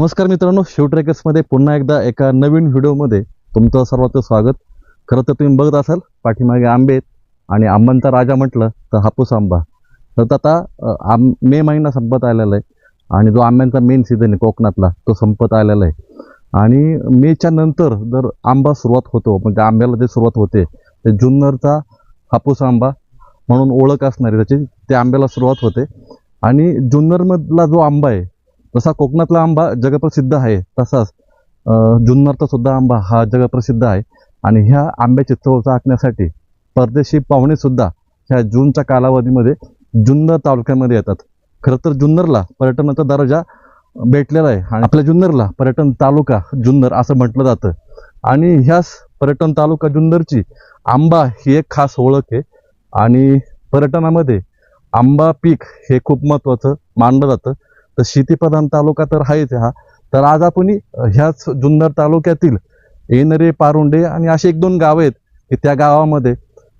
नमस्कार मित्रांनो शिव ट्रेकर्समध्ये पुन्हा एकदा एका नवीन व्हिडिओमध्ये तुमचं सर्वांचं स्वागत. खरं तर तुम्ही बघत असाल पाठीमागे आंबे आहेत आणि आंबांचा राजा म्हटलं तर हापूस आंबा. तर आता आम मे महिना संपत आलेला आहे आणि जो आंब्यांचा मेन सीझन आहे कोकणातला तो संपत आलेला आहे. आणि मेच्या नंतर जर आंबा सुरुवात होतो म्हणजे आंब्याला जे सुरुवात होते ते जुन्नरचा हापूस आंबा म्हणून ओळख असणारी त्याची त्या आंब्याला सुरुवात होते. आणि जुन्नरमधला जो आंबा आहे जसा कोकणातला आंबा जगप्रसिद्ध आहे तसाच जुन्नरचा सुद्धा आंबा हा जगप्रसिद्ध आहे. आणि ह्या आंब्याची चव चाखण्यासाठी परदेशी पाहुणेसुद्धा ह्या जूनच्या कालावधीमध्ये जुन्नर तालुक्यामध्ये येतात. खरं तर जुन्नरला पर्यटनाचा दर्जा भेटलेला आहे आणि आपल्या जुन्नरला पर्यटन तालुका जुन्नर असं म्हटलं जातं. आणि ह्याच पर्यटन तालुका जुन्नरची आंबा ही एक खास ओळख आहे. आणि पर्यटनामध्ये आंबा पीक हे खूप महत्त्वाचं मानलं जातं. तर शेतीप्रधान तालुका तर आहेच हा. तर आज आपण ह्याच जुन्नर तालुक्यातील येणरे पारुंडे आणि असे एक दोन गावं आहेत की त्या गावामध्ये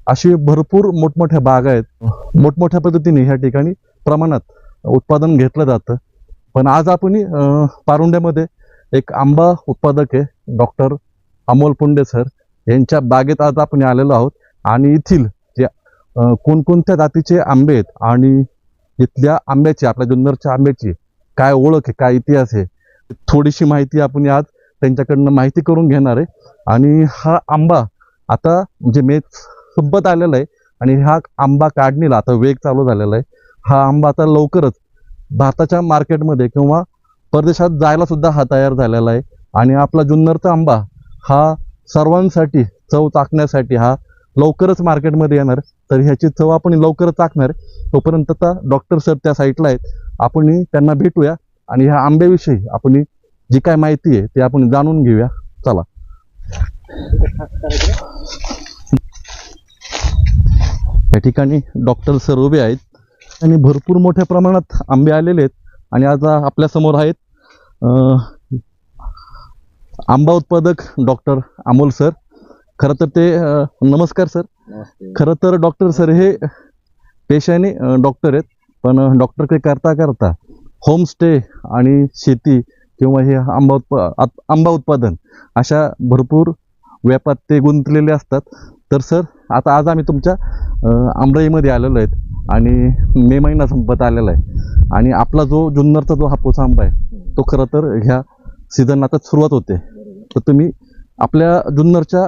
अशी भरपूर मोठमोठ्या बागा आहेत. मोठमोठ्या पद्धतीने ह्या ठिकाणी प्रमाणात उत्पादन घेतलं जातं. पण आज आपण पारुंड्यामध्ये एक आंबा उत्पादक आहे डॉक्टर अमोल पुंडे सर. यांच्या बागेत आज आपण आलेलो आहोत आणि येथील जे कोणकोणत्या जातीचे आंबे आहेत आणि इथल्या आंब्याची आपल्या जुन्नरच्या आंब्याची काय ओळख आहे काय इतिहास आहे थोडीशी माहिती आपण आज त्यांच्याकडनं माहिती करून घेणार आहे. आणि हा आंबा आता म्हणजे मे सोबत आलेला आहे आणि हा आंबा काढणीला आता वेग चालू झालेला आहे. हा आंबा आता लवकरच भारताच्या मार्केटमध्ये किंवा परदेशात जायला सुद्धा हा तयार झालेला आहे. आणि आपला जुन्नरचा आंबा हा सर्वांसाठी चव चाकण्यासाठी हा लवकरच मार्केटमध्ये येणार तर ह्याची चव आपण लवकरच चाकणार तोपर्यंत आता डॉक्टर सर त्या साईटला आहेत. आपण त्यांना भेटूया आणि ह्या आंब्याविषयी आपण जी काय माहिती आहे ते आपण जाणून घेऊया. चला. या ठिकाणी डॉक्टर सर उभे आहेत. आणि भरपूर मोठ्या प्रमाणात आंबे आलेले आहेत आणि आज आपल्यासमोर आहेत आंबा उत्पादक डॉक्टर अमोल सर. खरं तर ते नमस्कार सर. खरं तर डॉक्टर सर हे पेशाने डॉक्टर आहेत. पण डॉक्टरकडे करता करता होमस्टे आणि शेती किंवा हे आंबा उत्पा आंबा उत्पादन अशा भरपूर व्यापात ते गुंतलेले असतात. तर सर आता आज आम्ही तुमच्या आंबराईमध्ये आलेलो आहेत आणि मे महिना संपत आलेला आहे. आणि आपला जो जुन्नरचा जो हापूस आंबा आहे तो खरं तर ह्या सीझन आता सुरुवात होते. तर तुम्ही आपल्या जुन्नरच्या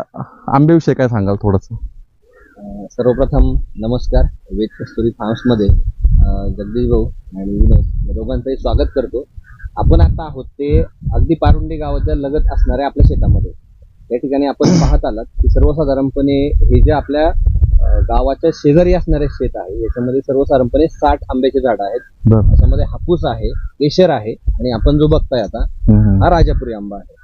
आंब्याविषयी काय सांगाल थोडंसं? सर्वप्रथम नमस्कार. वेद कस्तुरी फार्म्समध्ये जगदीश भाऊ आणि विनोद या दोघांचंही स्वागत करतो. आपण आता आहोत ते अगदी पारुंडी गावाच्या लगत असणाऱ्या आपल्या शेतामध्ये. या ठिकाणी आपण पाहत आलात की सर्वसाधारणपणे हे जे आपल्या गावाच्या शेजारी असणारे शेत आहे याच्यामध्ये सर्वसाधारणपणे साठ आंब्याची झाडं आहेत. त्याच्यामध्ये हापूस आहे केशर आहे आणि आपण जो बघताय आता हा राजापुरी आंबा आहे.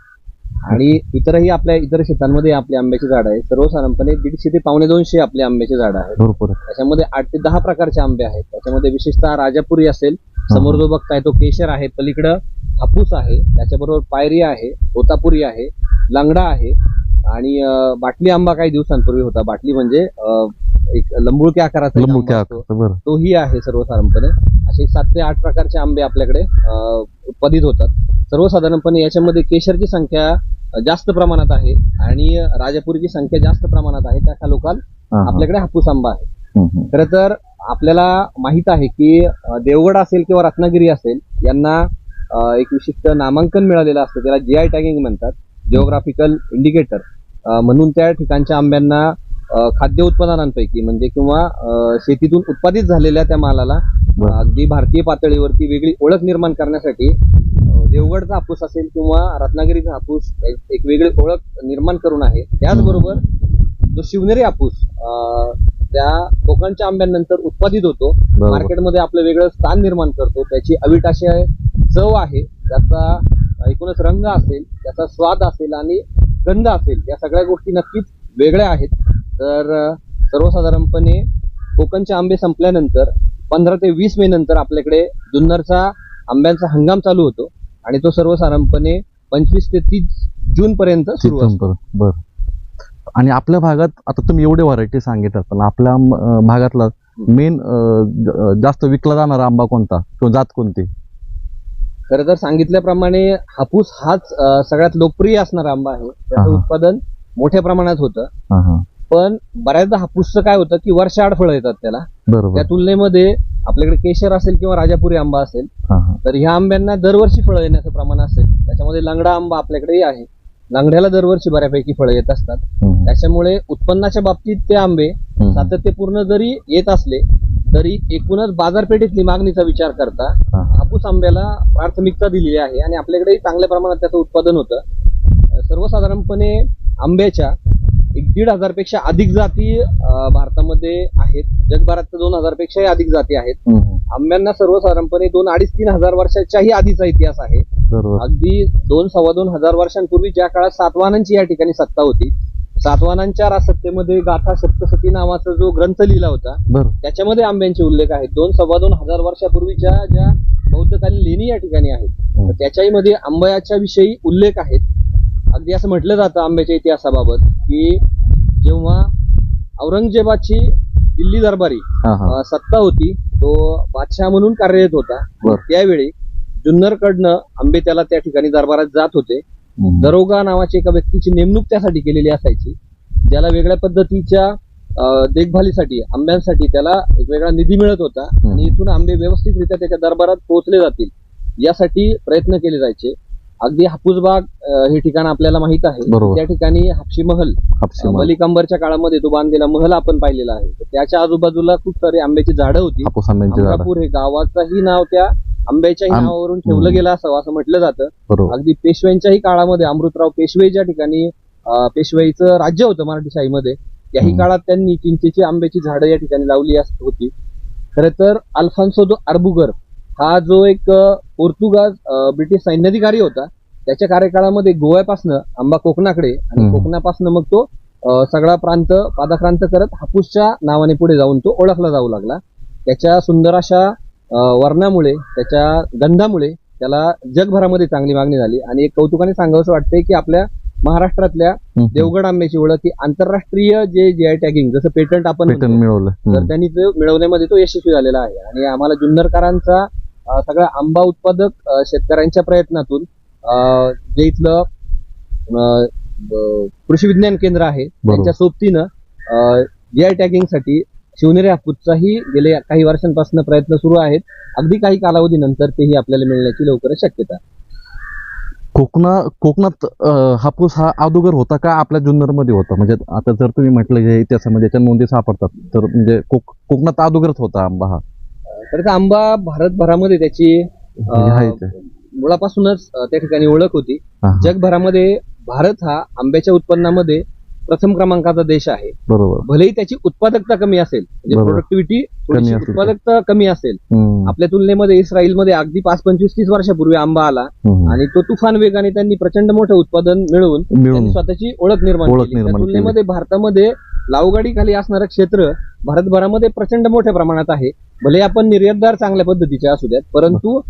आणि इतरही आपल्या इतर शेतांमध्ये आपली आंब्याची झाडं आहेत सर्वसाधारणपणे दीडशे ते पावणे दोनशे आपली आंब्याची झाडं आहेत. भरपूर. आहे. त्याच्यामध्ये आठ ते दहा प्रकारचे आंबे आहेत. त्याच्यामध्ये विशेषतः राजापुरी असेल समोर जो बघताय तो केशर आहे पलीकडं हापूस आहे त्याच्याबरोबर पायरी आहे होतापुरी आहे लांगडा आहे आणि बाटली आंबा काही दिवसांपूर्वी होता. बाटली म्हणजे एक लंबुळक्या आकाराचा एक लिंबू आंबा क्या असतो. बरं. तोही आहे सर्वसाधारणपणे. असे सात ते आठ प्रकारचे आंबे आपल्याकडे उत्पादित होतात. सर्वसाधारणपणे याच्यामध्ये केशरची संख्या जास्त प्रमाणात आहे आणि राजापुरीची संख्या जास्त प्रमाणात आहे. त्या खालोखाल. आपल्याकडे हापूस आंबा आहे. खरं तर आपल्याला माहीत आहे की देवगड असेल किंवा रत्नागिरी असेल यांना एक विशिष्ट नामांकन मिळालेलं असतं. त्याला जी आय टॅगिंग म्हणतात. जिओग्राफिकल इंडिकेटर म्हणून त्या ठिकाणच्या आंब्यांना खाद्य उत्पादनांपैकी म्हणजे किंवा शेतीतून उत्पादित झालेल्या त्या मालाला अगदी भारतीय पातळीवरती वेगळी ओळख निर्माण करण्यासाठी देवगडचा हापूस असेल किंवा रत्नागिरीचा हापूस एक- वेगळी ओळख निर्माण करून आहे. त्याचबरोबर जो शिवनेरी हापूस त्या कोकणच्या आंब्यानंतर उत्पादित होतो. मार्केटमध्ये आपलं वेगळं स्थान निर्माण करतो. त्याची अवीट अशी चव आहे. त्याचा एकूणच रंग असेल त्याचा स्वाद असेल आणि गंध असेल या सगळ्या गोष्टी नक्कीच वेगळ्या आहेत. तर सर्वसाधारणपणे कोकणचे आंबे संपल्यानंतर पंधरा ते वीस मे नंतर आपल्याकडे जुन्नरचा आंब्यांचा हंगाम चालू होतो आणि तो सर्वसाधारणपणे पंचवीस ते तीस जून पर्यंत सुरू असतो. बरं. आणि आपल्या भागात आता तुम्ही एवढे व्हरायटी सांगितलं पण आपल्या अं, भागातला मेन जास्त विकला जाणारा आंबा कोणता? किंवा जात कोणती? खरं तर सांगितल्याप्रमाणे हापूस हाच अं, सगळ्यात लोकप्रिय असणारा आंबा आहे. त्याचं हा. उत्पादन मोठ्या प्रमाणात होतं. हा हा. पण बऱ्याचदा हापूसचं काय होतं की वर्षाआड फळं येतात त्याला. त्या बरोबर तुलनेमध्ये आपल्याकडे केशर असेल किंवा राजापुरी आंबा असेल हा हा. तर ह्या आंब्यांना दरवर्षी फळं येण्याचं प्रमाण असेल. त्याच्यामध्ये लंगडा आंबा आपल्याकडेही आहे. लंगड्याला दरवर्षी बऱ्यापैकी फळं येत असतात. हम्म. त्याच्यामुळे उत्पन्नाच्या बाबतीत ते आंबे हम्म. सातत्यपूर्ण जरी येत असले तरी एकूणच बाजारपेठेतली मागणीचा विचार करता हा. हापूस आंब्याला प्राथमिकता दिलेली आहे आणि आपल्याकडेही चांगल्या प्रमाणात त्याचं उत्पादन होतं. अं, सर्वसाधारणपणे आंब्याच्या एक दीड हजारपेक्षा अधिक जाती भारतामध्ये आहेत. जगभरात दोन हजार पेक्षाही अधिक जाती आहेत. आंब्यांना सर्वसाधारणपणे दोन अडीच तीन हजार वर्षाच्याही आधीचा इतिहास आहे. अगदी दोन सव्वा दोन हजार वर्षांपूर्वी ज्या काळात सातवाहनांची या ठिकाणी सत्ता होती सातवाहनांच्या राजसत्तेमध्ये गाथा सप्तसती नावाचा जो ग्रंथ लिहिला होता त्याच्यामध्ये आंब्यांचे उल्लेख आहेत. दोन सव्वा दोन हजार वर्षापूर्वीच्या ज्या बौद्धकालीन लेणी या ठिकाणी आहेत त्याच्याही मध्ये आंब्याच्या विषयी उल्लेख आहेत. अगदी असं म्हटलं जातं आंब्याच्या इतिहासाबाबत की जेव्हा औरंगजेबाची दिल्ली दरबारी हा हा. अं, सत्ता होती तो बादशाह म्हणून कार्यरत होता. बर. त्यावेळी जुन्नरकडनं आंबे त्याला त्या ठिकाणी दरबारात जात होते. हम्म. दरोगा नावाची एका व्यक्तीची नेमणूक त्यासाठी केलेली असायची ज्याला वेगळ्या पद्धतीच्या अं, देखभालीसाठी आंब्यांसाठी त्याला एक वेगळा निधी मिळत होता. आणि इथून आंबे व्यवस्थितरित्या त्याच्या दरबारात पोहोचले जातील यासाठी प्रयत्न केले जायचे. अगदी हापूसबाग अं, हे ठिकाण आपल्याला माहीत आहे बरोबर. त्या ठिकाणी हापशी महल हापशी अं, माल. मलिक अंबरच्या काळामध्ये तो बांधलेला महल आपण पाहिलेला आहे तर त्याच्या आजूबाजूला खूप सारी आंब्याची झाडं होती हापूस आंब्यांची झाडं अमरापूर हे गावाचंही नाव त्या आंब्याच्याही आम- नावावरून ठेवलं हम्म. गेलं असावं असं म्हटलं जातं बरोबर अगदी पेशव्यांच्याही काळामध्ये अमृतराव पेशवे ज्या ठिकाणी अं, पेशवाईचं राज्य होतं मराठीशाहीमध्ये त्याही हम्म. काळात त्यांनी चिंचेची आंब्याची झाडं या ठिकाणी लावली अस- होती खरं तर अल्फान्सो दो अर्बुगर हा जो एक पोर्तुगाज ब्रिटिश सैन्याधिकारी होता त्याच्या कार्यकाळामध्ये गोव्यापासनं आंबा कोकणाकडे आणि. कोकणापासनं मग तो सगळा प्रांत पादाक्रांत करत हापूसच्या नावाने पुढे जाऊन तो ओळखला जाऊ लागला त्याच्या सुंदर अशा वर्णामुळे त्याच्या गंधामुळे त्याला जगभरामध्ये चांगली मागणी झाली आणि एक कौतुकाने सांगावंसं वाटतंय की आपल्या महाराष्ट्रातल्या. देवगड आंब्याची ओळख ही आंतरराष्ट्रीय जे जी आय टॅगिंग जसं पेटंट आपण मिळवलं तर. त्यांनी मिळवण्यामध्ये तो यशस्वी झालेला आहे आणि आम्हाला जुन्नरकरांचा सगळ्या आंबा उत्पादक शेतकऱ्यांच्या प्रयत्नातून जे इथलं कृषी विज्ञान केंद्र आहे त्यांच्या सोबतीनं जी आय टॅगिंगसाठी शिवनेरी हापूसचाही गेले काही वर्षांपासून प्रयत्न सुरू आहेत. अगदी काही कालावधीनंतर तेही आपल्याला मिळण्याची लवकरच शक्यता. कोकणा कोकणात हापूस हा अगोदर होता का आपल्या जुन्नरमध्ये होता? म्हणजे आता जर तुम्ही म्हटलं इतिहासामध्ये याच्या नोंदी सापडतात तर म्हणजे कोक- कोकणात अगोदरच होता आंबा हा. तर का आंबा भारतभरामध्ये त्याची. मुळापासूनच अं, त्या ठिकाणी ओळख होती हा, हा. जगभरामध्ये भारत हा आंब्याच्या उत्पन्नामध्ये प्रथम क्रमांकाचा देश आहे बरोबर भलेही त्याची उत्पादकता कमी असेल म्हणजे बरोबर. प्रोडक्टिव्हिटी असेल. उत्पादकता कमी असेल हम्म, आपल्या तुलनेमध्ये इस्रायलमध्ये अगदी पाच पंचवीस तीस वर्षापूर्वी आंबा आला हम्म. आणि तो तुफान वेगाने त्यांनी प्रचंड मोठं उत्पादन मिळवून मिळून त्यांनी स्वतःची ओळख निर्माण ओळख केली त्या निर्माण केली. तुलनेमध्ये भारतामध्ये लावगाडी खाली असणारं क्षेत्र भारतभरामध्ये प्रचंड मोठ्या प्रमाणात आहे भले आपण निर्यातदार चांगल्या पद्धतीचे असू द्यात परंतु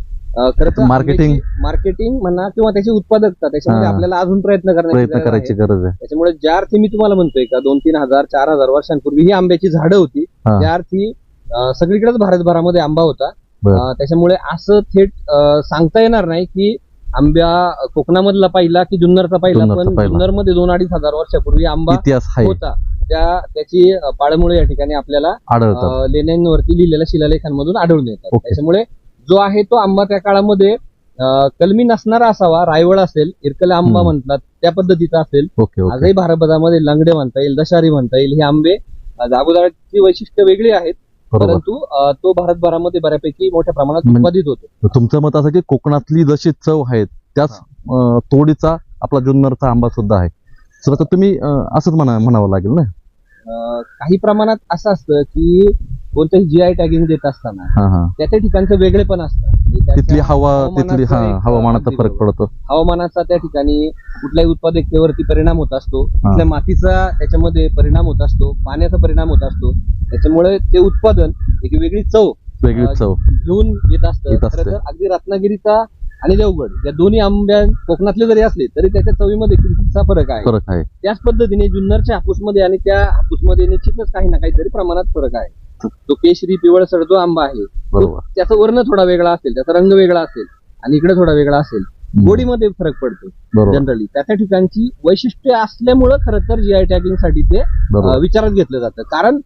खरं तर. आंब्याची- मार्केटिंग म्हणा किंवा त्याची उत्पादकता त्याच्यामध्ये हा. आपल्याला अजून प्रयत्न करण्याची प्रयत्न गरज आहे. करायची गरज आहे त्याच्यामुळे ज्या अर्थी मी तुम्हाला म्हणतोय का दोन तीन हजार चार हजार वर्षांपूर्वी ही आंब्याची झाडं होती हा. त्या अर्थी अं, सगळीकडेच भारतभरामध्ये आंबा होता बरं. अं, त्याच्यामुळे असं थेट अं, सांगता येणार नाही की आंब्या कोकणामधला पहिला की जुन्नरचा पहिला जुन्नरचा पण पहिला. जुन्नरमध्ये दोन अडीच हजार वर्षापूर्वी आंबा इतिहास आहे होता त्या त्याची पाळमुळे या ठिकाणी आपल्याला आढळतात. लेण्यांवरती लिहिलेल्या शिलालेखांमधून आढळून येतात. ओके. त्याच्यामुळे जो आहे तो आंबा त्या काळामध्ये अं, कलमी नसणारा असावा रायवळ असेल इरकल आंबा हम्म. म्हणतात त्या पद्धतीचा असेल ओके ओके. आजही भारतभरामध्ये लंगडे म्हणता येईल दशारी म्हणता येईल हे आंबे अं, अगोदरची वैशिष्ट्य वेगळी आहेत. बरोबर. परंतु अं, तो भारतभरामध्ये बऱ्यापैकी मोठ्या प्रमाणात म्हणजे- उत्पादित होतो. तुमचं मत असं की कोकणातली जशी चव आहे त्याच अं, तोडीचा आपला जुन्नरचा आंबा सुद्धा आहे. आता तुम्ही अं, असंच म्हणा म्हणावं लागेल ना? काही प्रमाणात असं असतं की कोणतंही जी आय टॅगिंग देत असताना हा हा. त्या त्या ठिकाणचं वेगळेपण असतं. म्हणजे त्याच्या तिथली हवा हवामानाचा तिथली हा एक, हवामानाचा अगदी फरक. पडतो. हवामानाचा त्या ठिकाणी कुठल्याही उत्पादकतेवरती परिणाम होत असतो. तिथल्या मातीचा त्याच्यामध्ये परिणाम होत असतो पाण्याचा परिणाम होत असतो. त्याच्यामुळे ते उत्पादन एक वेगळी चव वेगळी चव. घेऊन येत असतं. येत असते. खरं तर अगदी रत्नागिरीचा आणि देवगड या दोन्ही आंब्या कोकणातले जरी असले तरी त्याच्या चवीमध्ये किंचितसा फरक आहे. फरक आहे. त्याच पद्धतीने जुन्नरच्या हापूसमध्ये आणि त्या हापूसमध्ये निश्चितच काही ना काहीतरी प्रमाणात फरक आहे. तो केशरी पिवळसर जो आंबा आहे. त्याचा वर्ण थोडा वेगळा असेल त्याचा रंग वेगळा असेल आणि इकडे थोडा वेगळा असेल गोडीमध्ये फरक पडतो जनरली. त्या त्या ठिकाणची वैशिष्ट्य असल्यामुळं खरं तर जीआय टॅगिंगसाठी ते विचारात घेतलं जातं. कारण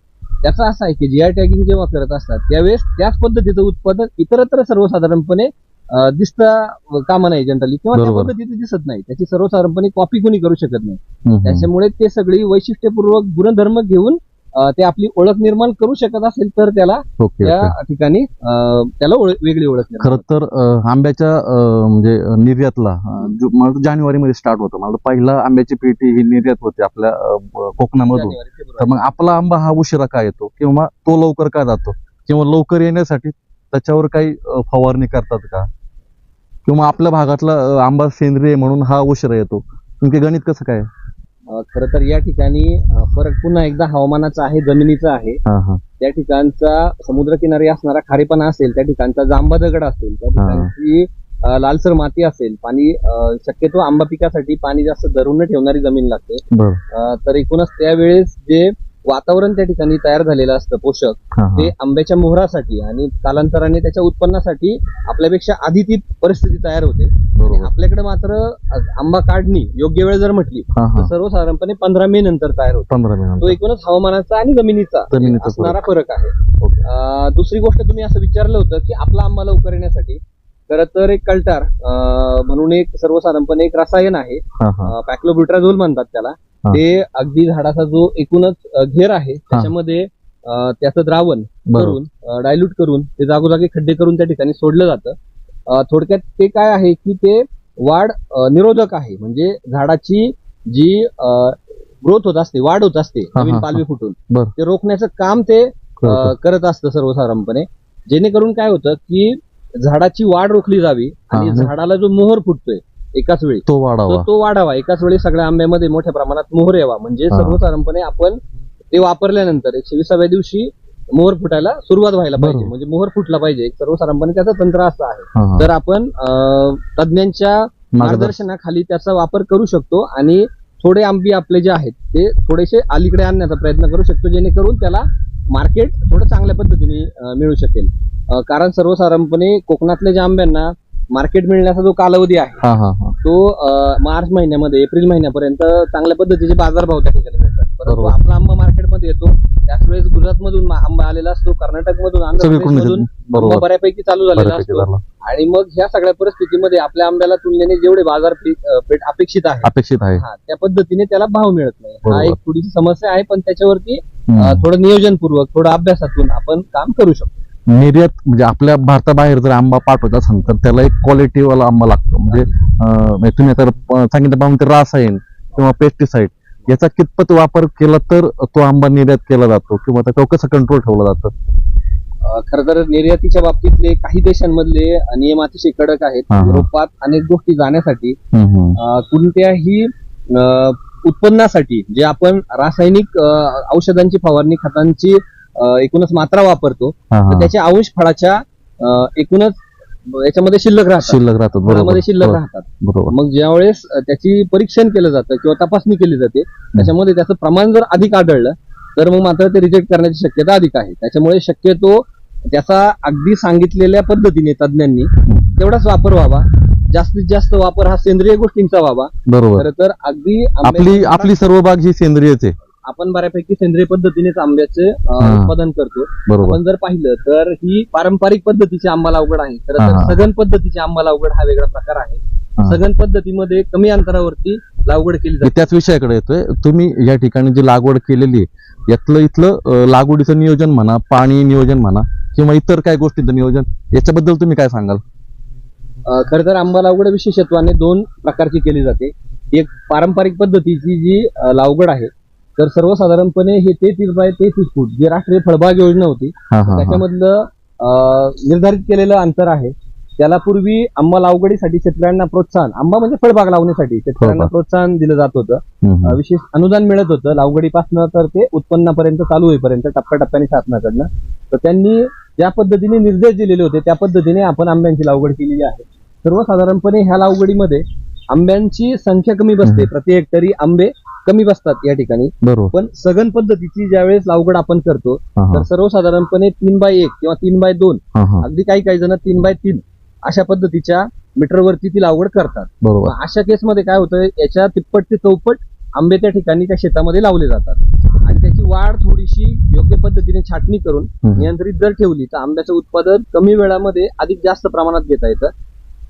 त्याचं असं आहे की जीआय टॅगिंग जेव्हा करत असतात त्यावेळेस त्याच पद्धतीचं उत्पादन इतरत्र सर्वसाधारणपणे दिसता कामा नाही जनरली किंवा त्या बरोबर. पद्धतीने दिसत नाही. त्याची सर्वसाधारणपणे कॉपी कोणी करू शकत नाही. हम्म. त्याच्यामुळे ते सगळी वैशिष्ट्यपूर्वक गुणधर्म घेऊन अं, ते आपली ओळख निर्माण करू शकत असेल तर त्याला ओके त्या ओके. ठिकाणी अं, त्याला ओळख- वेगळी ओळख निर्माण खरं तर अं, आंब्याच्या अं, म्हणजे अं, निर्यातला अं, जो- मला वाटतं जानेवारीमध्ये स्टार्ट होतं. मला वाटतं पहिला आंब्याची पेटी ही निर्यात होते आपल्या अं, ब- कोकणामधून. जानेवारी, तर फेब्रुवारी. मग आपला आंबा हा उशिरा का येतो? किंवा तो लवकर का जातो? किंवा लवकर येण्यासाठी त्याच्यावर काही अं, फवारणी करतात का? किंवा आपल्या भागातला आंबा सेंद्रिय म्हणून हा उशिरा येतो. तुमचे गणित कसं काय? खरं तर या ठिकाणी फरक पुन्हा एकदा हवामानाचा आहे जमिनीचा आहे. हा हा. त्या ठिकाणचा समुद्रकिनारी असणारा खारेपणा असेल त्या ठिकाणचा जांबा दगड असेल त्या हा. ठिकाणची लालसर माती असेल पाणी शक्यतो आंबा पिकासाठी पाणी जास्त धरून ठेवणारी जमीन लागते. तर एकूणच त्यावेळेस जे वातावरण त्या ठिकाणी तयार झालेलं असतं पोषक. हा ते आंब्याच्या मोहरासाठी आणि कालांतराने त्याच्या उत्पन्नासाठी आपल्यापेक्षा आधी ती परिस्थिती तयार होते. बरोबर. आपल्याकडे मात्र अ, आंबा काढणी योग्य वेळ जर म्हटली हा तर हा सर्वसाधारणपणे पंधरा मे नंतर तयार होतो. पंधरा तो मिनिट एकूणच हवामानाचा आणि जमिनीचा जमिनीचा असणारा फरक आहे. ओके. अ, दुसरी गोष्ट तुम्ही असं विचारलं होतं की आपला आंबा लवकर येण्यासाठी खरं तर एक कल्टार अ, म्हणून एक सर्वसाधारणपणे एक रसायन आहे. हा हा. पॅक्लोब्युट्राझोल म्हणतात त्याला. ते अगदी झाडाचा जो एकूणच घेर आहे त्याच्यामध्ये त्याचं द्रावण करून डायल्यूट करून ते जागोजागी खड्डे करून त्या ठिकाणी सोडलं जातं. थोडक्यात ते काय आहे की ते वाढ निरोधक आहे. म्हणजे झाडाची जी ग्रोथ होत असते वाढ होत असते नवीन पालवी फुटून. ते रोखण्याचं काम ते. करत. असतं सर्वसाधारणपणे. जेणेकरून काय होतं की झाडाची वाढ रोखली जावी आणि. झाडाला जो मोहर फुटतोय एकाच वेळी. तो वाढावा. तो वाढावा. एकाच वेळी सगळ्या आंब्यामध्ये मोठ्या प्रमाणात मोहर यावा. म्हणजे हा. सर्वसाधारणपणे आपण ते वापरल्यानंतर एकशे विसाव्या दिवशी मोहर फुटायला सुरुवात व्हायला पाहिजे. बरोबर. म्हणजे मोहर फुटला पाहिजे. एक सर्वसाधारणपणे त्याचं तंत्र असं आहे. हा हा. तर आपण अं, तज्ज्ञांच्या मार्गदर्शन. मार्गदर्शनाखाली त्याचा वापर करू शकतो आणि थोडे आंबे आपले जे आहेत ते थोडेसे अलीकडे आणण्याचा प्रयत्न करू शकतो जेणेकरून त्याला मार्केट थोडं चांगल्या पद्धतीने अं, मिळू शकेल. अं, कारण सर्वसाधारणपणे कोकणातल्या ज्या आंब्यांना मार्केट मिळण्याचा जो कालावधी आहे हा हा हा तो अं, मार्च महिन्यामध्ये एप्रिल महिन्यापर्यंत चांगल्या पद्धतीचे बाजारभाव त्या ठिकाणी मिळतात परंतु बरोबर. आपला आंबा मार्केटमध्ये येतो त्याच वेळेस गुजरातमधून मा- आंबा आलेला असतो कर्नाटकमधून आंध्र सगळीकडून प्रदेशमधून येतात. आंबा बरोबर बऱ्यापैकी चालू झालेला बऱ्यापैकी असतो झाला. आणि मग ह्या सगळ्या परिस्थितीमध्ये आपल्या आंब्याला तुलनेने जेवढे बाजार पेठ अपेक्षित आहे अपेक्षित आहे हा त्या पद्धतीने त्याला भाव मिळत नाही हा बरोबर. एक थोडीशी समस्या आहे पण त्याच्यावरती हम्म. थोडं नियोजनपूर्वक थोडं अभ्यासातून आपण काम करू शकतो निर्यात म्हणजे आपल्या भारताबाहेर जर आंबा पाठवत असेल तर त्याला एक क्वालिटीवाला आंबा लागतो. म्हणजे म्हणजे तुम्ही आता प- सांगितल्याप्रमाणे ते रासायन किंवा पेस्टिसाइड याचा कितपत वापर केला तर तो आंबा निर्यात केला जातो किंवा त्याच्यावर कसं कंट्रोल ठेवलं जातं? खरं तर निर्यातीच्या बाबतीतले काही देशांमधले नियम अतिशय कडक आहेत. युरोपात अनेक गोष्टी जाण्यासाठी कोणत्याही उत्पन्नासाठी जे आपण रासायनिक औषधांची फवारणी खतांची एकूणच मात्रा वापरतो. हा, तर हा. त्याचे अंश फळाच्या अं, एकूणच याच्यामध्ये शिल्लक राहतात. शिल्लक राहतात बरोबर. फळामध्ये शिल्लक बरोबर राहतात. बरोबर. मग ज्यावेळेस त्याची परीक्षण केलं जातं किंवा तपासणी केली जाते त्याच्यामध्ये त्याचं प्रमाण जर अधिक आढळलं तर मग मात्र ते रिजेक्ट करण्याची शक्यता अधिक आहे. त्याच्यामुळे शक्यतो त्याचा अगदी सांगितलेल्या पद्धतीने तज्ज्ञांनी तेवढाच वापर व्हावा. जास्तीत जास्त वापर हा सेंद्रिय गोष्टींचा व्हावा. बरोबर. खरं तर अगदी आपली आपली सर्व बाग ही सेंद्रियच आहे. आपण बऱ्यापैकी सेंद्रिय पद्धतीनेच आंब्याचे अं. उत्पादन करतो. बरोबर. आपण जर पाहिलं तर ही पारंपरिक पद्धतीची आंबा लागवड आहे. खरं हा, तर. सघन पद्धतीची आंबा लागवड हा वेगळा प्रकार आहे. हा. सघन पद्धतीमध्ये कमी अंतरावरती लागवड केली मी जाते त्याच विषयाकडे येतोय. तुम्ही या ठिकाणी जी लागवड केलेली आहे, यातलं इथलं अं, लागवडीचं नियोजन म्हणा पाणी नियोजन म्हणा किंवा इतर काय गोष्टींचं नियोजन याच्याबद्दल तुम्ही काय सांगाल? अं, खरं तर आंबा लागवड विशेषत्वाने दोन प्रकारची केली जाते. एक पारंपरिक पद्धतीची जी अं, लागवड आहे तर सर्वसाधारणपणे हे तेहतीस बाय तेहतीस फूट जी राष्ट्रीय फळबाग योजना होती हा हा हा. त्याच्यामधलं अं, निर्धारित केलेलं अंतर आहे. त्याला पूर्वी आंबा लागवडीसाठी शेतकऱ्यांना प्रोत्साहन आंबा म्हणजे फळबाग लावण्यासाठी शेतकऱ्यांना फळबाग. प्रोत्साहन दिलं जात होतं. हम्म, अं, विशेष अनुदान मिळत होतं. लागवडीपासून तर ते उत्पन्नापर्यंत चालू होईपर्यंत टप्प्याटप्प्याने शासनाकडनं. तर त्यांनी ज्या पद्धतीने निर्देश दिलेले होते त्या पद्धतीने आपण आंब्यांची लागवड केलेली आहे. सर्वसाधारणपणे ह्या लागवडीमध्ये आंब्यांची संख्या कमी बसते. प्रति हेक्टरी आंबे. कमी बसतात या ठिकाणी. बरोबर. पण सघन पद्धतीची ज्यावेळेस लागवड आपण करतो हा हा. तर सर्वसाधारणपणे तीन बाय एक किंवा तीन बाय दोन हा हा. अगदी काही काही जण तीन बाय तीन अशा पद्धतीच्या मीटरवरती ती लागवड करतात. बरोबर. मग अशा केसमध्ये काय होतं याच्या तिप्पट ते चौपट आंबे त्या ठिकाणी त्या शेतामध्ये लावले जातात. आणि त्याची वाढ थोडीशी योग्य पद्धतीने छाटणी करून हम्म. नियंत्रित जर ठेवली तर आंब्याचं उत्पादन कमी वेळामध्ये अधिक जास्त प्रमाणात घेता येतं.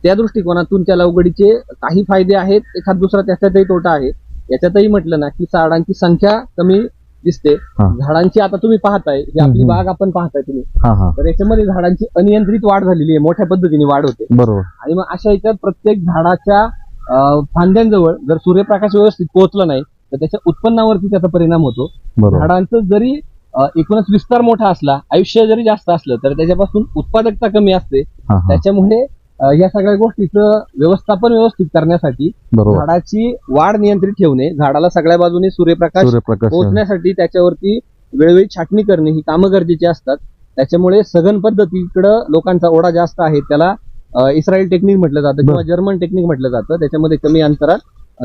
त्या दृष्टिकोनातून त्या लागवडीचे काही फायदे आहेत एखाद दुसरा त्याच्यातही तोटा आहे. याच्यातही म्हटलं ना की झाडांची संख्या कमी दिसते. हा. झाडांची आता तुम्ही पाहताय ही आपली हम्म. बाग आपण पाहताय तुम्ही. हा हा. तर याच्यामध्ये झाडांची अनियंत्रित वाढ झालेली आहे मोठ्या पद्धतीने वाढ होते. बरोबर. आणि मग अशा याच्यात प्रत्येक झाडाच्या अं, फांद्यांजवळ जर सूर्यप्रकाश व्यवस्थित पोहोचला नाही तर त्याच्या उत्पन्नावरती त्याचा परिणाम होतो. बरोबर. झाडांचं जरी अं, एकूणच विस्तार मोठा असला आयुष्य जरी जास्त असलं तर त्याच्यापासून उत्पादकता कमी असते. हा हा. त्याच्यामुळे या सगळ्या गोष्टीचं व्यवस्थापन व्यवस्थित करण्यासाठी बरोबर. झाडाची वाढ नियंत्रित ठेवणे झाडाला सगळ्या बाजूने सूर्यप्रकाश सूर्यप्रकाश पोहोचण्यासाठी त्याच्यावरती वेळोवेळी छाटणी करणे ही कामं गरजेची असतात. त्याच्यामुळे सघन पद्धतीकडं लोकांचा ओढा जास्त आहे. त्याला अं, इस्रायल टेक्निक म्हटलं जातं किंवा जर्मन टेक्निक म्हटलं जातं. त्याच्यामध्ये कमी अंतरात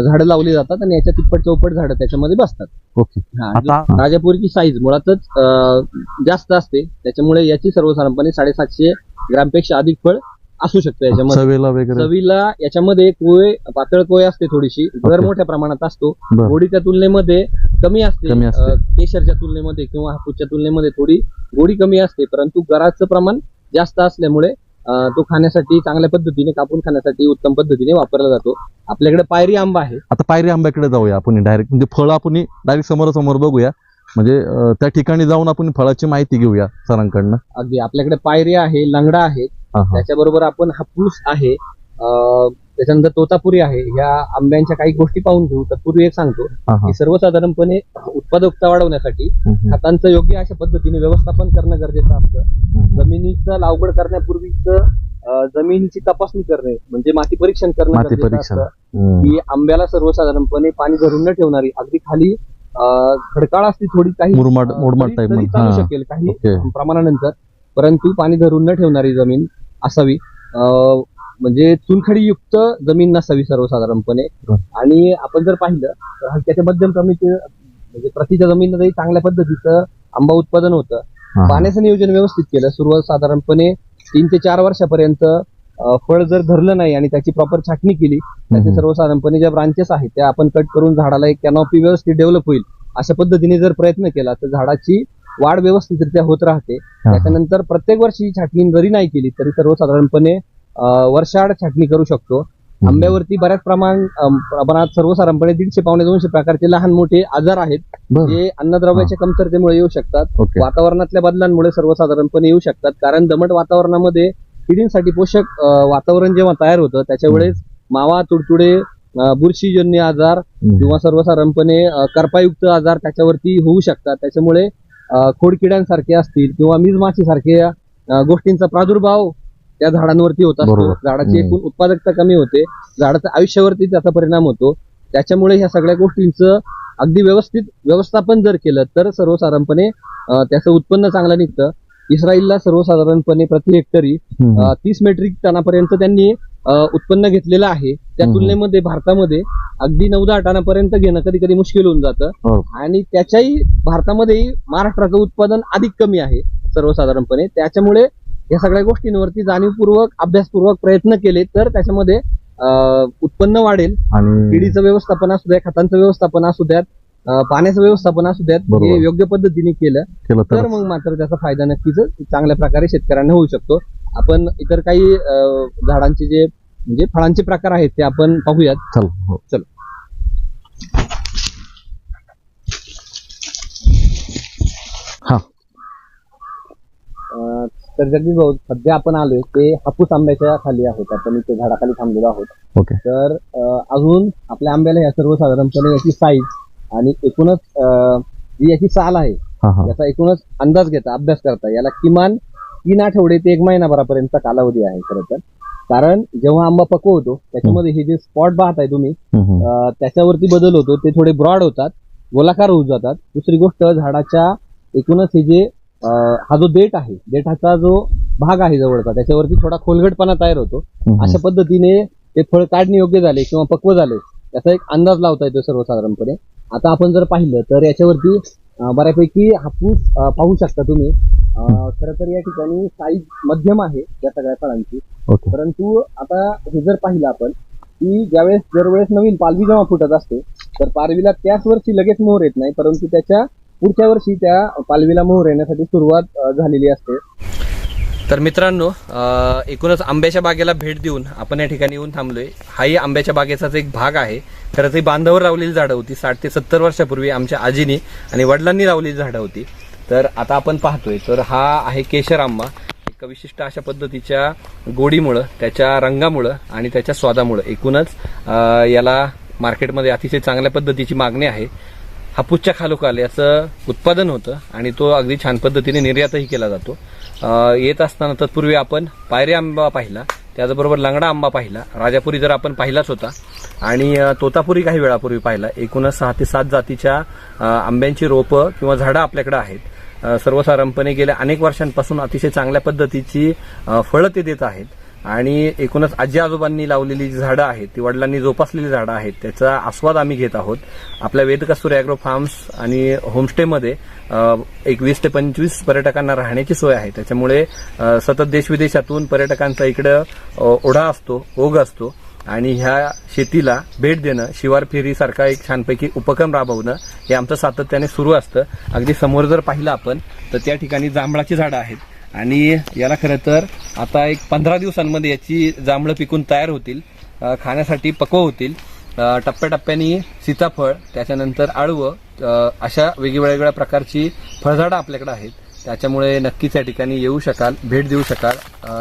झाडं लावली जातात आणि याच्या तिप्पट चौपट झाडं त्याच्यामध्ये बसतात. ओके. हा, आता राजापूरची साईज मुळातच अं, जास्त असते. त्याच्यामुळे याची सर्वसाधारणपणे साडेसातशे ग्रामपेक्षा अधिक फळ असू शकतं याच्यामध्ये. चवेला वगैरे. चवीला याच्यामध्ये कोय पातळ कोय असते थोडीशी. घर. मोठ्या प्रमाणात असतो बरं. गोडीच्या तुलनेमध्ये कमी असते कमी असते. अं, केशरच्या तुलनेमध्ये किंवा हापूसच्या तुलनेमध्ये थोडी गोडी कमी असते. परंतु गराचं प्रमाण जास्त असल्यामुळे अं, तो खाण्यासाठी चांगल्या पद्धतीने कापून खाण्यासाठी उत्तम पद्धतीने वापरला जातो. आपल्याकडे पायरी आंबा आहे. आता पायरी आंब्याकडे जाऊया आपण डायरेक्ट म्हणजे फळ आपण डायरेक्ट समोरासमोर बघूया. म्हणजे अं, त्या ठिकाणी जाऊन आपण फळाची माहिती घेऊया सरांकडनं. अगदी. आपल्याकडे पायरी आहे लंगडा आहे त्याच्याबरोबर आपण हापूस आहे त्याच्यानंतर तोतापुरी आहे. या आंब्यांच्या काही गोष्टी पाहून घेऊ तत्पूर्वी एक सांगतो की सर्वसाधारणपणे उत्पादकता वाढवण्यासाठी खतांचं योग्य अशा पद्धतीने व्यवस्थापन करणं गरजेचं असतं. जमिनीचं लागवड करण्यापूर्वीच जमिनीची तपासणी करणे म्हणजे माती परीक्षण करणं गरजेचं. असतं. की आंब्याला सर्वसाधारणपणे पाणी धरून न ठेवणारी अगदी खाली खडकाळ असते थोडी काही चालू शकेल काही प्रमाणानंतर. परंतु पाणी धरून न ठेवणारी जमीन असावी म्हणजे चुनखडीयुक्त जमीन नसावी सर्वसाधारणपणे. आणि आपण जर पाहिलं तर हलक्याच्या मध्यम कमीचे म्हणजे प्रतीच्या जमिनीतही चांगल्या पद्धतीचं आंबा उत्पादन होतं. पाण्याचं नियोजन व्यवस्थित केलं सुरुवात साधारणपणे तीन ते चार वर्षापर्यंत फळ जर धरलं नाही आणि त्याची प्रॉपर छाटणी केली त्याचे. सर्वसाधारणपणे ज्या ब्रांचेस आहेत त्या आपण कट करून झाडाला एक कॅनॉपी व्यवस्थित डेव्हलप होईल अशा पद्धतीने जर प्रयत्न केला तर झाडाची वाढ व्यवस्थितरित्या होत राहते. त्याच्यानंतर प्रत्येक वर्षी छाटणी जरी नाही केली तरी सर्वसाधारणपणे वर्षाआड छाटणी करू शकतो. आंब्यावरती बऱ्याच प्रमाण प्रमाणात सर्वसाधारणपणे दीडशे पावणे दोनशे प्रकारचे लहान मोठे आजार आहेत. जे अन्नद्रव्याच्या कमतरतेमुळे येऊ शकतात. वातावरणातल्या बदलांमुळे सर्वसाधारणपणे येऊ शकतात. कारण दमट वातावरणामध्ये किडींसाठी पोषक वातावरण जेव्हा तयार होतं त्याच्या वेळेस मावा तुडतुडे बुरशीजन्य आजार. किंवा सर्वसाधारणपणे करपायुक्त आजार त्याच्यावरती होऊ शकतात. त्याच्यामुळे खोडकिड्यांसारखे असतील किंवा मीजमाशी सारखे गोष्टींचा प्रादुर्भाव त्या झाडांवरती होत असतो. झाडाची. एकूण उत्पादकता कमी होते झाडाच्या आयुष्यावरती त्याचा परिणाम होतो त्याच्यामुळे ह्या सगळ्या गोष्टींचं अगदी व्यवस्थित व्यवस्थापन जर केलं तर सर्वसाधारणपणे त्याचं उत्पन्न चांगलं निघतं इस्रायलला सर्वसाधारणपणे प्रति हेक्टरी. तीस मेट्रिक टनापर्यंत त्यांनी उत्पन्न घेतलेलं आहे त्या. तुलनेमध्ये भारतामध्ये अगदी नऊ दहा टनापर्यंत घेणं कधी कधी मुश्किल होऊन जातं हो. आणि त्याच्याही भारतामध्येही महाराष्ट्राचं उत्पादन अधिक कमी आहे सर्वसाधारणपणे त्याच्यामुळे या सगळ्या गोष्टींवरती जाणीवपूर्वक अभ्यासपूर्वक प्रयत्न केले तर त्याच्यामध्ये उत्पन्न वाढेल आणि किडीचं व्यवस्थापन असू द्या खतांचं व्यवस्थापन असू द्यात पाण्याचं व्यवस्थापन असू द्यात बरोबर. हे योग्य पद्धतीने केलं केलं तर तर मग मात्र त्याचा फायदा नक्कीच चांगल्या प्रकारे शेतकऱ्यांना होऊ शकतो. आपण इतर काही अं, झाडांचे जे म्हणजे फळांचे प्रकार आहेत ते आपण पाहूयात. चल हो. अं, तर जगदीश भाऊ सध्या आपण आलोय ते हापूस आंब्याच्या खाली आहोत. आपण इथे झाडाखाली थांबलेलो आहोत. ओके. तर अं, अजून आपल्या आंब्याला या सर्वसाधारणपणे याची साईज आणि एकूणच अं, जी याची साल आहे हा हा. याचा एकूणच अंदाज घेता अभ्यास करता याला किमान तीन आठवडे ते एक महिनाभरापर्यंतचा कालावधी आहे खरं तर. कारण जेव्हा आंबा पक्व होतो त्याच्यामध्ये हे जे स्पॉट पाहताय तुम्ही हम्म, हम्म. अं, त्याच्यावरती बदल होतो ते थोडे ब्रॉड होतात गोलाकार होऊन जातात. दुसरी गोष्ट झाडाच्या एकूणच हे जे अं, हा जो देठ आहे देठाचा जो भाग आहे जवळचा त्याच्यावरती थोडा खोलगटपणा तयार होतो. हम्म. अशा पद्धतीने ते फळ काढणे योग्य झाले किंवा पक्व झाले याचा एक अंदाज लावता येतो सर्वसाधारणपणे. आता आपण जर पाहिलं तर याच्यावरती बऱ्यापैकी हापूस पाहू शकता तुम्ही. खरं तर या ठिकाणी साईज मध्यम आहे या सगळ्या फळांची. परंतु आता हे जर पाहिलं आपण की ज्यावेळेस दरवेळेस नवीन पालवी जेव्हा फुटत असते तर पालवीला त्याच वर्षी लगेच मोहर येत नाही परंतु त्याच्या पुढच्या वर्षी त्या पालवीला मोहर येण्यासाठी सुरुवात झालेली असते. तर मित्रांनो एकूणच आंब्याच्या बागेला भेट देऊन आपण या ठिकाणी येऊन थांबलोय. हाही आंब्याच्या बागेचाच एक भाग आहे. खरं ती बांधावर लावलेली झाडं होती. साठ ते सत्तर वर्षापूर्वी आमच्या आजीनी आणि वडिलांनी लावलेली झाडं होती. तर आता आपण पाहतोय. तर हा आहे केशर आंबा एका विशिष्ट अशा पद्धतीच्या गोडीमुळं त्याच्या रंगामुळं आणि त्याच्या स्वादामुळं एकूणच याला मार्केटमध्ये अतिशय चांगल्या पद्धतीची मागणी आहे. हापूसच्या खालोखाल याचं उत्पादन होतं आणि तो अगदी छान पद्धतीने निर्यातही केला जातो. येत असताना तत्पूर्वी आपण पायरी आंबा पाहिला. त्याचबरोबर लंगडा आंबा पाहिला. राजापुरी जर आपण पाहिलाच होता आणि तोतापुरी काही वेळापूर्वी पाहिला. एकूणच सहा ते सात जातीच्या आंब्यांची रोपं किंवा झाडं आपल्याकडे आहेत. सर्वसाधारणपणे गेल्या अनेक वर्षांपासून अतिशय चांगल्या पद्धतीची फळं ते देत आहेत. आणि एकूणच आजी आजोबांनी लावलेली जी झाडं आहेत ती वडिलांनी जोपासलेली झाडं आहेत त्याचा आस्वाद आम्ही घेत आहोत. आपल्या वेदकस्तुरी अॅग्रो फार्म्स आणि होमस्टेमध्ये एक वीस ते पंचवीस पर्यटकांना राहण्याची सोय आहे. त्याच्यामुळे सतत देशविदेशातून पर्यटकांचा इकडं ओढा असतो ओघ असतो. आणि ह्या शेतीला भेट देणं शिवार फेरीसारखा एक छानपैकी उपक्रम राबवणं हे आमचं सातत्याने सुरू असतं. अगदी समोर जर पाहिलं आपण तर त्या ठिकाणी जांभळाची झाडं आहेत. आणि याला खरं तर आता एक पंधरा दिवसांमध्ये याची जांभळं पिकून तयार होतील. खाण्यासाठी पक्व होतील. टप्प्याटप्प्याने सीताफळ त्याच्यानंतर आळवं अशा वेगवेगळ्या प्रकारची फळझाडं आपल्याकडे आहेत. त्याच्यामुळे नक्कीच या ठिकाणी येऊ शकाल भेट देऊ शकाल.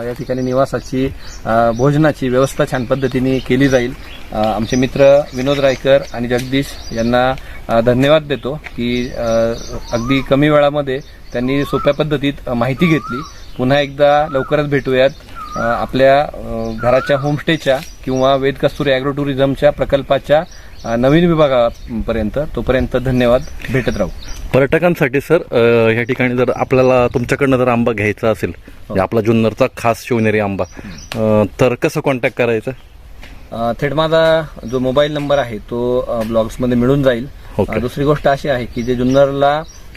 या ठिकाणी निवासाची भोजनाची व्यवस्था छान पद्धतीने केली जाईल. आमचे मित्र विनोद रायकर आणि जगदीश यांना धन्यवाद देतो की अगदी कमी वेळामध्ये त्यांनी सोप्या पद्धतीत माहिती घेतली. पुन्हा एकदा लवकरच भेटूयात. आपल्या घराच्या होमस्टेच्या किंवा वेदकस्तुरी ॲग्रो अॅग्रो टुरिझमच्या प्रकल्पाच्या नवीन विभागापर्यंत तोपर्यंत धन्यवाद. भेटत राहू. पर्यटकांसाठी सर अ, या ठिकाणी जर आपल्याला तुमच्याकडनं जर आंबा घ्यायचा असेल म्हणजे आपला जुन्नरचा खास शिवनेरी आंबा अ, तर कसं कॉन्टॅक्ट करायचं? अ, थेट माझा जो मोबाईल नंबर आहे तो अ, ब्लॉग्समध्ये मिळून जाईल. ओके. अ, दुसरी गोष्ट अशी आहे की जे जुन्नरला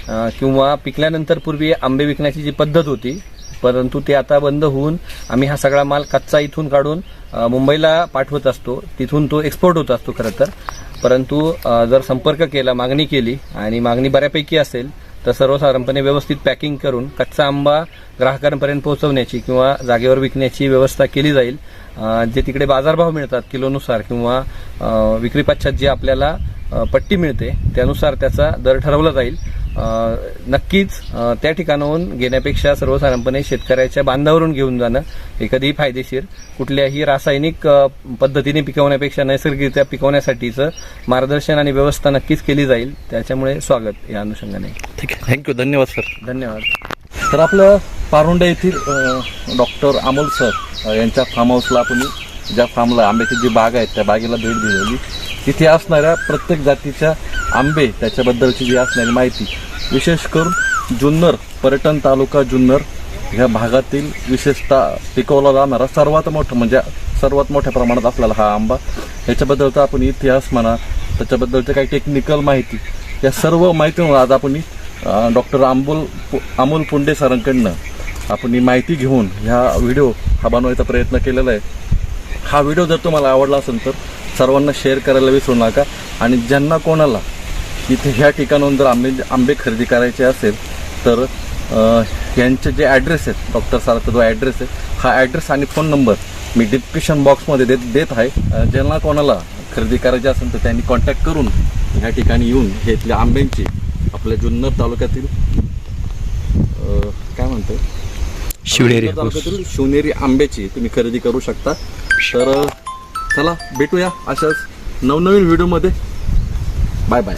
अ, किंवा पिकल्यानंतर पूर्वी आंबे विकण्याची जी पद्धत होती परंतु ते आता बंद होऊन आम्ही हा सगळा माल कच्चा इथून काढून मुंबईला पाठवत असतो. तिथून तो एक्सपोर्ट होत असतो खरं तर. परंतु जर संपर्क केला मागणी केली आणि मागणी बऱ्यापैकी असेल तर सर्वसाधारणपणे व्यवस्थित पॅकिंग करून कच्चा आंबा ग्राहकांपर्यंत पोहोचवण्याची किंवा जागेवर विकण्याची व्यवस्था केली जाईल. जे तिकडे बाजारभाव मिळतात किलोनुसार किंवा अ, विक्री जी आपल्याला पट्टी मिळते त्यानुसार त्याचा दर ठरवला जाईल. नक्कीच त्या ठिकाणाहून घेण्यापेक्षा सर्वसाधारणपणे शेतकऱ्याच्या बांधावरून घेऊन जाणं हे कधीही फायदेशीर. कुठल्याही रासायनिक पद्धतीने पिकवण्यापेक्षा नैसर्गिकरित्या पिकवण्यासाठीचं मार्गदर्शन आणि व्यवस्था नक्कीच केली जाईल. त्याच्यामुळे स्वागत या अनुषंगाने. ठीक आहे. थँक्यू धन्यवाद सर धन्यवाद. तर आपलं पारुंडा येथील डॉक्टर अमोल सर यांच्या फार्म हाऊसला आपण ज्या फार्मला आंब्याची जी बाग आहेत त्या बागेला भेट दिलेली. तिथे असणाऱ्या प्रत्येक जातीच्या आंबे त्याच्याबद्दलची जी असणारी माहिती विशेष करून जुन्नर पर्यटन तालुका जुन्नर ह्या भागातील विशेषतः पिकवला जाणारा सर्वात मोठं म्हणजे सर्वात मोठ्या प्रमाणात आपल्याला हा आंबा. याच्याबद्दलचा आपण इतिहास म्हणा त्याच्याबद्दलच्या काही टेक्निकल माहिती या सर्व माहितीमुळे आज आपण डॉक्टर आंबोल अमोल पुंडे सरांकडनं आपण ही माहिती घेऊन ह्या व्हिडिओ हा बनवायचा प्रयत्न केलेला आहे. हा व्हिडिओ जर तुम्हाला आवडला असेल तर सर्वांना शेअर करायला विसरू नका. आणि ज्यांना कोणाला इथे ह्या ठिकाणाहून जर आंबे आंबे खरेदी करायचे असेल तर यांचे जे ॲड्रेस आहेत डॉक्टर सरांचा जो ॲड्रेस आहे हा ॲड्रेस आणि फोन नंबर मी डिस्क्रिप्शन बॉक्समध्ये देत देत आहे. ज्यांना कोणाला खरेदी करायची असेल तर त्यांनी कॉन्टॅक्ट करून ह्या ठिकाणी येऊन हे इथल्या आंब्यांची आपल्या जुन्नर तालुक्यातील काय म्हणतो शिवनेरी तालुक्यातील शिवनेरी आंब्याची तुम्ही खरेदी करू शकता. तर चला भेटूया अशाच नवनवीन व्हिडिओमध्ये बाय बाय